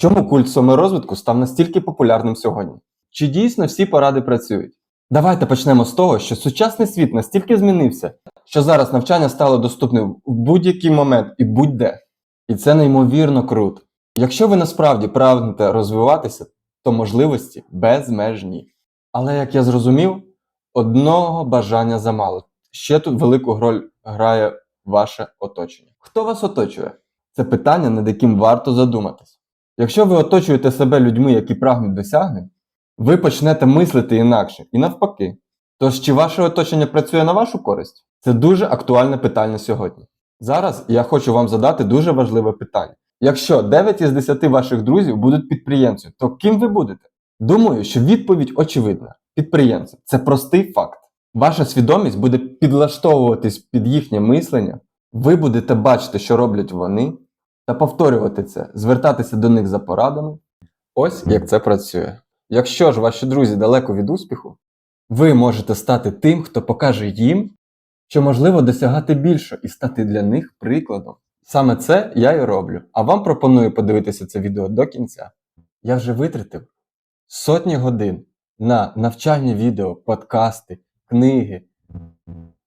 Чому культ саморозвитку став настільки популярним сьогодні? Чи дійсно всі поради працюють? Давайте почнемо з того, що сучасний світ настільки змінився, що зараз навчання стало доступним в будь-який момент і будь-де. І це неймовірно круто. Якщо ви насправді прагнете розвиватися, то можливості безмежні. Але як я зрозумів, одного бажання замало. Ще тут велику роль грає ваше оточення. Хто вас оточує? Це питання, над яким варто задуматись. Якщо ви оточуєте себе людьми, які прагнуть досягнень, ви почнете мислити інакше і навпаки. Тож чи ваше оточення працює на вашу користь? Це дуже актуальне питання сьогодні. Зараз я хочу вам задати дуже важливе питання. Якщо 9 із 10 ваших друзів будуть підприємцями, то ким ви будете? Думаю, що відповідь очевидна: підприємцем. Це простий факт. Ваша свідомість буде підлаштовуватись під їхнє мислення, ви будете бачити, що роблять вони, та повторювати це, звертатися до них за порадами. Ось як це працює. Якщо ж ваші друзі далеко від успіху, ви можете стати тим, хто покаже їм, що можливо досягати більше і стати для них прикладом. Саме це я і роблю. А вам пропоную подивитися це відео до кінця. Я вже витратив сотні годин на навчальні відео, подкасти, книги.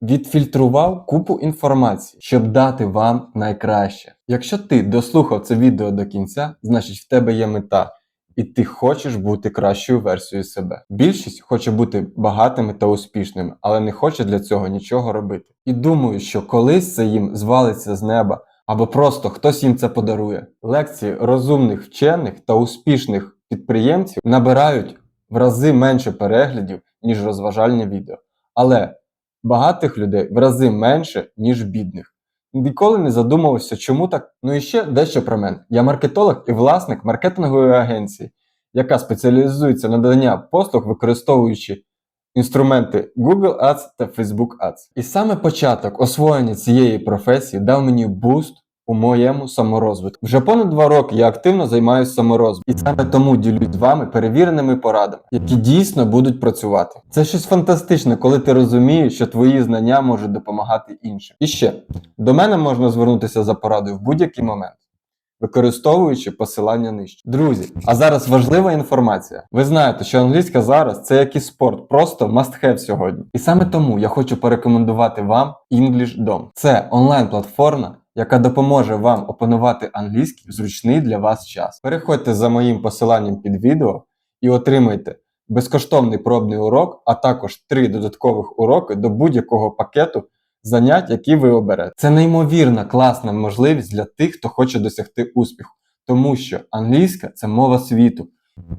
Відфільтрував купу інформації, щоб дати вам найкраще. Якщо ти дослухав це відео до кінця, значить в тебе є мета, і ти хочеш бути кращою версією себе. Більшість хоче бути багатими та успішними, але не хоче для цього нічого робити. І думаю, що колись це їм звалиться з неба, або просто хтось їм це подарує. Лекції розумних вчених та успішних підприємців набирають в рази менше переглядів, ніж розважальні відео. Але багатих людей в рази менше, ніж бідних. Ніколи не задумувався, чому так. Ну і ще дещо про мене. Я маркетолог і власник маркетингової агенції, яка спеціалізується на надання послуг, використовуючи інструменти Google Ads та Facebook Ads. І саме початок освоєння цієї професії дав мені буст у моєму саморозвитку. Вже понад два роки я активно займаюся саморозвитком, і саме тому ділюсь з вами перевіреними порадами, які дійсно будуть працювати. Це щось фантастичне, коли ти розумієш, що твої знання можуть допомагати іншим. І ще до мене можна звернутися за порадою в будь-який момент. Використовуючи посилання нижче. Друзі, а зараз важлива інформація. Ви знаєте, що англійська зараз це як і спорт, просто must have сьогодні. І саме тому я хочу порекомендувати вам EnglishDom. Це онлайн-платформа, яка допоможе вам опанувати англійський в зручний для вас час. Переходьте за моїм посиланням під відео і отримайте безкоштовний пробний урок, а також три додаткових уроки до будь-якого пакету занять, які ви оберете. Це неймовірна класна можливість для тих, хто хоче досягти успіху, тому що англійська це мова світу.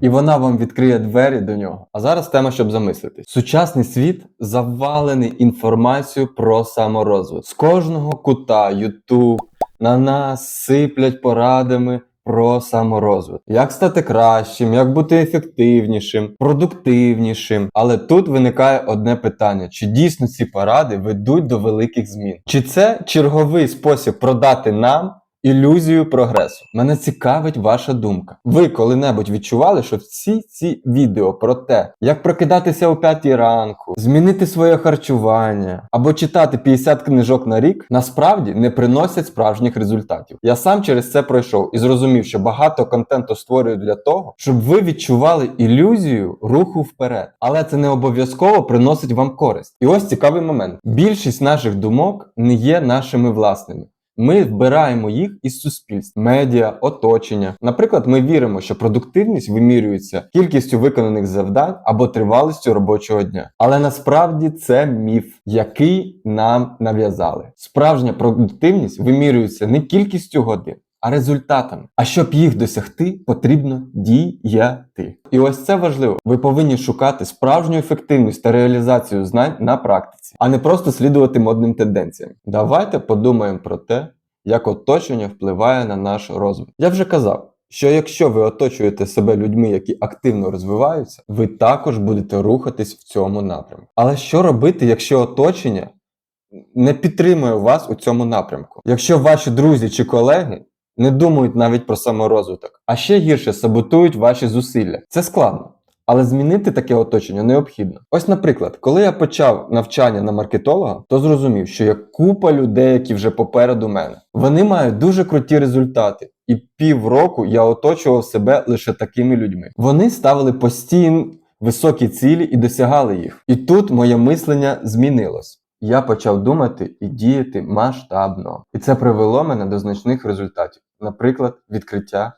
І вона вам відкриє двері до нього. А зараз тема, щоб замислитись. Сучасний світ завалений інформацією про саморозвиток. З кожного кута YouTube на нас сиплять порадами про саморозвиток. Як стати кращим, як бути ефективнішим, продуктивнішим. Але тут виникає одне питання: чи дійсно ці поради ведуть до великих змін? Чи це черговий спосіб продати нам? Ілюзію прогресу. Мене цікавить ваша думка. Ви коли-небудь відчували, що всі ці відео про те, як прокидатися о 5 ранку, змінити своє харчування або читати 50 книжок на рік, насправді не приносять справжніх результатів. Я сам через це пройшов і зрозумів, що багато контенту створюють для того, щоб ви відчували ілюзію руху вперед. Але це не обов'язково приносить вам користь. І ось цікавий момент: більшість наших думок не є нашими власними. Ми вбираємо їх із суспільств, медіа, оточення. Наприклад, ми віримо, що продуктивність вимірюється кількістю виконаних завдань або тривалістю робочого дня. Але насправді це міф, який нам нав'язали. Справжня продуктивність вимірюється не кількістю годин. А результатами. А щоб їх досягти, потрібно діяти. І ось це важливо. Ви повинні шукати справжню ефективність та реалізацію знань на практиці, а не просто слідувати модним тенденціям. Давайте подумаємо про те, як оточення впливає на наш розвиток. Я вже казав, що якщо ви оточуєте себе людьми, які активно розвиваються, ви також будете рухатись в цьому напрямку. Але що робити, якщо оточення не підтримує вас у цьому напрямку? Якщо ваші друзі чи колеги не думають навіть про саморозвиток, а ще гірше саботують ваші зусилля. Це складно. Але змінити таке оточення необхідно. Ось, наприклад, коли я почав навчання на маркетолога, то зрозумів, що є купа людей, які вже попереду мене. Вони мають дуже круті результати, і півроку я оточував себе лише такими людьми. Вони ставили постійно високі цілі і досягали їх. І тут моє мислення змінилось. Я почав думати і діяти масштабно. І це привело мене до значних результатів, наприклад, відкриття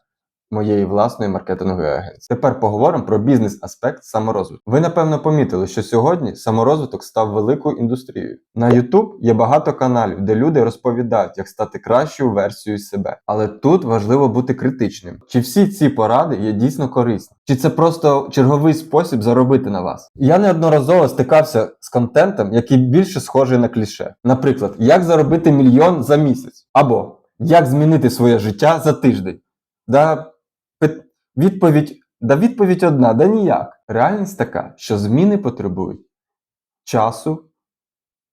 моєї власної маркетингової агенції. Тепер поговоримо про бізнес-аспект саморозвитку. Ви напевно помітили, що сьогодні саморозвиток став великою індустрією. На YouTube є багато каналів, де люди розповідають, як стати кращою версією себе. Але тут важливо бути критичним. Чи всі ці поради є дійсно корисні? Чи це просто черговий спосіб заробити на вас? Я неодноразово стикався з контентом, який більше схожий на кліше. Наприклад, як заробити мільйон за місяць, або як змінити своє життя за тиждень. Да, відповідь, да відповідь одна, да ніяк. Реальність така, що зміни потребують часу,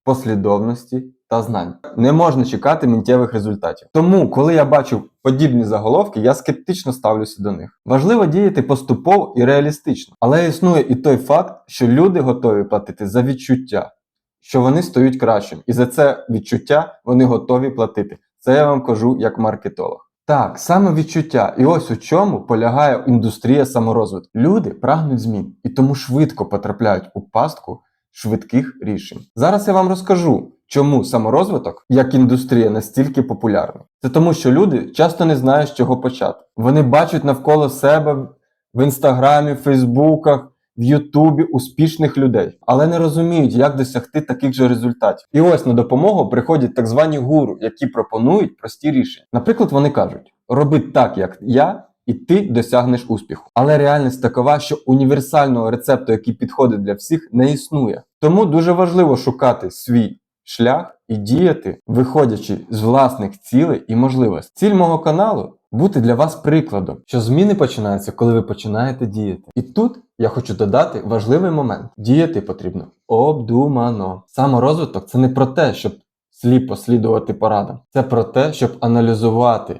послідовності та знань. Не можна чекати миттєвих результатів. Тому, коли я бачу подібні заголовки, я скептично ставлюся до них. Важливо діяти поступово і реалістично, але існує і той факт, що люди готові платити за відчуття, що вони стають кращим, і за це відчуття вони готові платити. Це я вам кажу як маркетолог. Так, саме відчуття, і ось у чому полягає індустрія саморозвитку. Люди прагнуть змін і тому швидко потрапляють у пастку швидких рішень. Зараз я вам розкажу, чому саморозвиток як індустрія настільки популярний. Це тому, що люди часто не знають, з чого почати. Вони бачать навколо себе в інстаграмі, фейсбуках, в Ютубі успішних людей, але не розуміють, як досягти таких же результатів. І ось на допомогу приходять так звані гуру, які пропонують прості рішення. Наприклад, вони кажуть: роби так, як я. І ти досягнеш успіху. Але реальність такова, що універсального рецепту, який підходить для всіх, не існує. Тому дуже важливо шукати свій шлях і діяти, виходячи з власних цілей і можливостей. Ціль мого каналу бути для вас прикладом, що зміни починаються, коли ви починаєте діяти. І тут я хочу додати важливий момент: діяти потрібно обдумано. Саморозвиток це не про те, щоб сліпо слідувати порадам, це про те, щоб аналізувати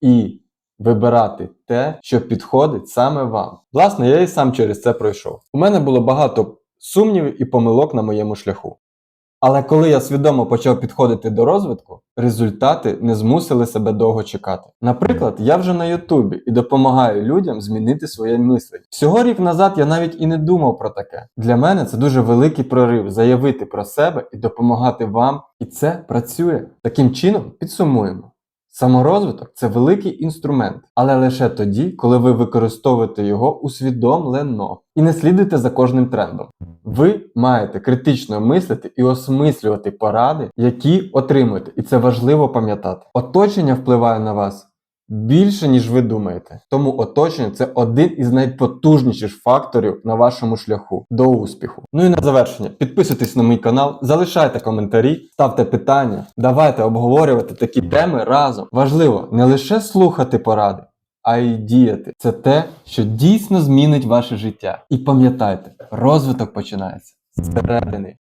і вибирати те, що підходить саме вам. Власне, я і сам через це пройшов. У мене було багато сумнівів і помилок на моєму шляху. Але коли я свідомо почав підходити до розвитку, результати не змусили себе довго чекати. Наприклад, я вже на Ютубі і допомагаю людям змінити своє мислення. Всього рік назад я навіть і не думав про таке. Для мене це дуже великий прорив заявити про себе і допомагати вам, і це працює. Таким чином, підсумуємо. Саморозвиток це великий інструмент, але лише тоді, коли ви використовуєте його усвідомлено і не слідуєте за кожним трендом. Ви маєте критично мислити і осмислювати поради, які отримуєте, і це важливо пам'ятати. Оточення впливає на вас більше, ніж ви думаєте. Тому оточення це один із найпотужніших факторів на вашому шляху до успіху. Ну і на завершення, підписуйтесь на мій канал, залишайте коментарі, ставте питання, давайте обговорювати такі теми разом. Важливо не лише слухати поради. А й діяти. Це те, що дійсно змінить ваше життя. І пам'ятайте, розвиток починається зсередини.